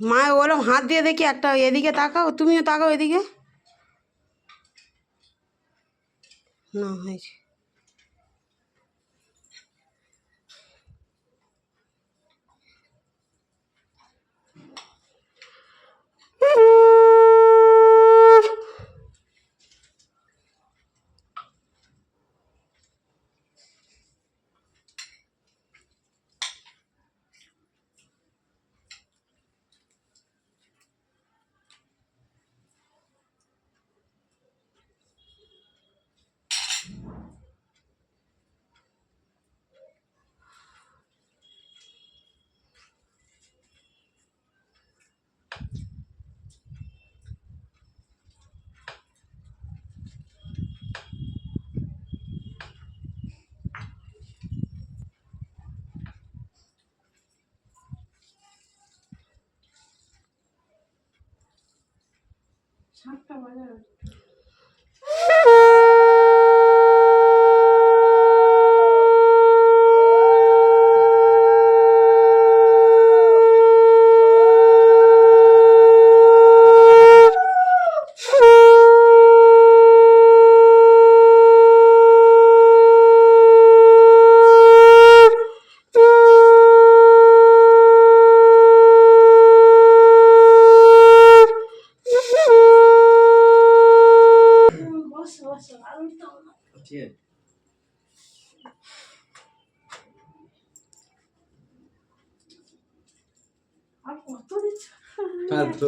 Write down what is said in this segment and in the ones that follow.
মা ওরম হাত দিয়ে দেখি একটা এদিকে তাকাও তুমিও তাকাও এদিকে। না হয়েছে। 他干嘛去了？তো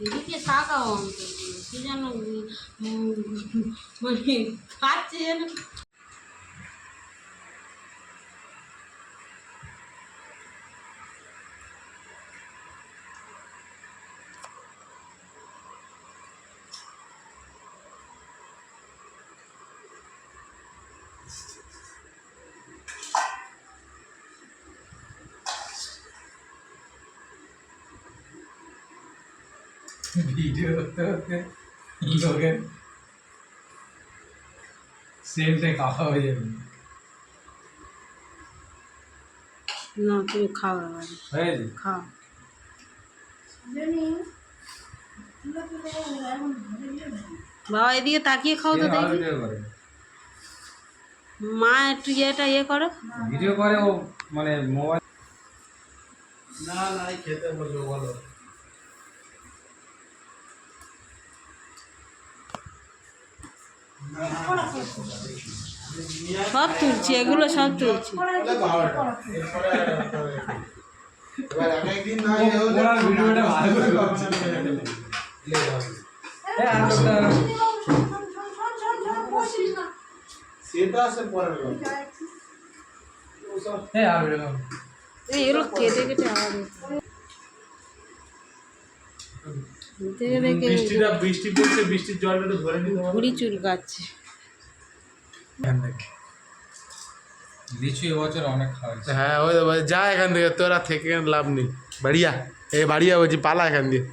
এদিকে তাকাও অন্তত সে যেন উম, মানে খাচ্ছে যেন। ভিডিও করতে করতে লোকের সেলটা খাওয়া হয়ে যাবে। না তুমি খাও খাও। বাবা এদিকে তাকিয়ে খাও তো দেখি। মা একটু ইয়েটা ইয়ে করো। ভিডিও করে ও মানে মোবাইল না না খেতে বলল বলো। এই তুলছি ভিডিও করো। এই এগুলো কেটে কেটে দেখে বৃষ্টিটা বৃষ্টি পড়ছে বৃষ্টির জলটা একটু ধরে নিতে হবে। ঘুড়ি চুলকাচ্ছে লিচু এবছর অনেক খাওয়াইছে হ্যাঁ ওই যা এখান থেকে তোরা থেকে লাভ নেই। বাড়িয়া এ বাড়িয়া বলছি পালা এখান দিয়ে।